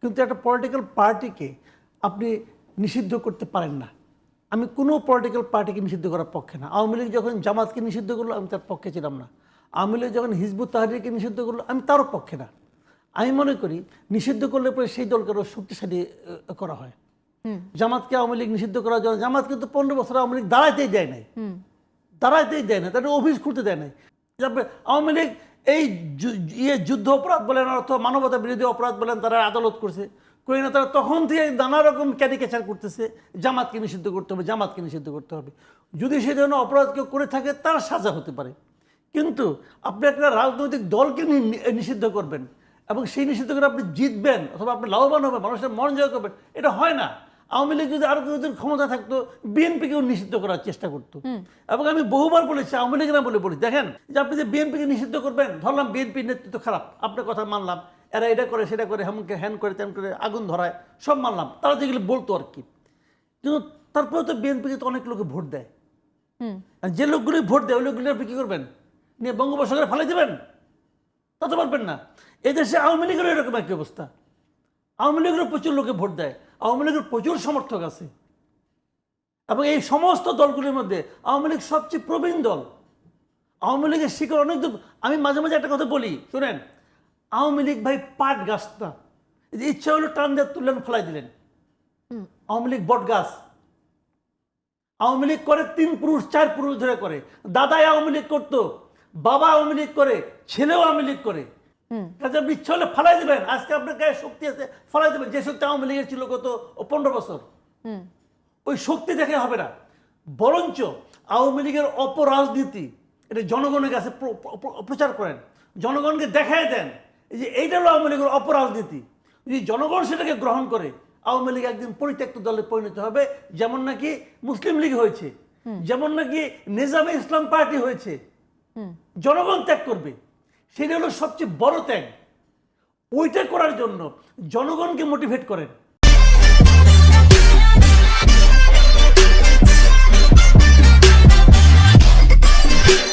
কিন্তু একটা পলিটিক্যাল পার্টিকে আপনি নিষিদ্ধ করতে পারেন না। আমি কোনো পলিটিক্যাল পার্টিকে নিষিদ্ধ করার পক্ষে না। আওয়ামী লীগ যখন জামাতকে নিষিদ্ধ করল আমি তার পক্ষে ছিলাম না। আওয়ামী লীগ যখন হিজবুত তাহারিকে নিষিদ্ধ করল আমি তারও পক্ষে না। আমি মনে করি নিষিদ্ধ করলে পরে সেই দলকে আরও শক্তিশালী করা হয়। জামাতকে আওয়ামী লীগ নিষিদ্ধ করার জন্য জামাত কিন্তু পনেরো বছর আওয়ামী লীগ দাঁড়াইতেই দেয় নাই। দাঁড়াইতেই দেয় না তাদের অফিস খুলতে দেয় নাই। তারপরে আওয়ামী লীগ এই ইয়ে যুদ্ধ অপরাধ বলেন অথবা মানবতা বিরোধী অপরাধ বলেন, তারা আদালত করছে। করি না, তারা তখন থেকে নানা রকম ক্যারিকেচার করতেছে, জামাতকে নিষিদ্ধ করতে হবে, জামাতকে নিষিদ্ধ করতে হবে। যদি সেই ধরনের অপরাধ কেউ করে থাকে, তার সাজা হতে পারে। কিন্তু আপনি একটা রাজনৈতিক দলকে নিষিদ্ধ করবেন, এবং সেই নিষিদ্ধ করে আপনি জিতবেন, অথবা আপনি লাভবান হবেন, মানুষের মন জয় করবেন, এটা হয় না। আওয়ামী লীগ যদি আরও কিছুদিন ক্ষমতা থাকতো বিএনপিকেও নিষিদ্ধ করার চেষ্টা করতো। এবং আমি বহুবার বলেছি আওয়ামী লীগ না বলে বলি। দেখেন যে আপনি যে বিএনপিকে নিষিদ্ধ করবেন ধরলাম বিএনপির নেতৃত্ব খারাপ আপনার কথা মানলাম। এরা এটা করে সেটা করে হেমনকে হ্যান করে তেমন করে আগুন ধরায় সব মানলাম। তারা যেগুলো বলতো আর কি। কিন্তু তারপরে তো বিএনপিকে তো অনেক লোকে ভোট দেয়। আর যে লোকগুলি ভোট দেয় ওই লোকগুলি আপনি কী করবেন? নিয়ে বঙ্গোপসাগরে ফেলে দেবেন? তা তো পারবেন না। এদেশে আওয়ামী লীগেরও এরকম একই অবস্থা। আওয়ামী লীগেরও প্রচুর লোকে ভোট দেয় আওয়ামী লীগের প্রচুর সমর্থক আছে। এবং এই সমস্ত দলগুলির মধ্যে আওয়ামী লীগ সবচেয়ে প্রবীণ দল। আওয়ামী লীগের শিকড় অনেক দূর আমি মাঝে মাঝে একটা কথা বলি শুনেন আওয়ামী লীগ ভাই পাট গাছ না। যে ইচ্ছা হলো টান দিয়ে তুললেন ফেলাই দিলেন। আওয়ামী লীগ বট গাছ। আওয়ামী লীগ করে তিন পুরুষ চার পুরুষ ধরে করে। দাদাই আওয়ামী লীগ করতো বাবা আওয়ামী লীগ করে ছেলেও আওয়ামী লীগ করে। কাজে আপনি ইচ্ছা হলে ফালাই দেবেন। আজকে আপনার গায়ে শক্তি আছে ফালাই দেবেন। যে শক্তি আওয়ামী লীগের ছিল গত পনেরো বছর। ওই শক্তি দেখে হবে না। বরঞ্চ আওয়ামী লীগের অপরাজনীতি এটা জনগণের কাছে প্র- প্র- প্রচার করেন। জনগণকে দেখায় দেন এই যে এইটা হলো আওয়ামী লীগের অপরাজনীতি। যদি জনগণ সেটাকে গ্রহণ করে আওয়ামী লীগ একদিন পরিত্যক্ত দলে পরিণত হবে। যেমন নাকি মুসলিম লীগ হয়েছে। যেমন নাকি নিজামে ইসলাম পার্টি হয়েছে। জনগণ ত্যাগ করবে। সেটা হলো সবচেয়ে বড় ত্যাগ। ওইটা করার জন্য জনগণকে মোটিভেট করেন।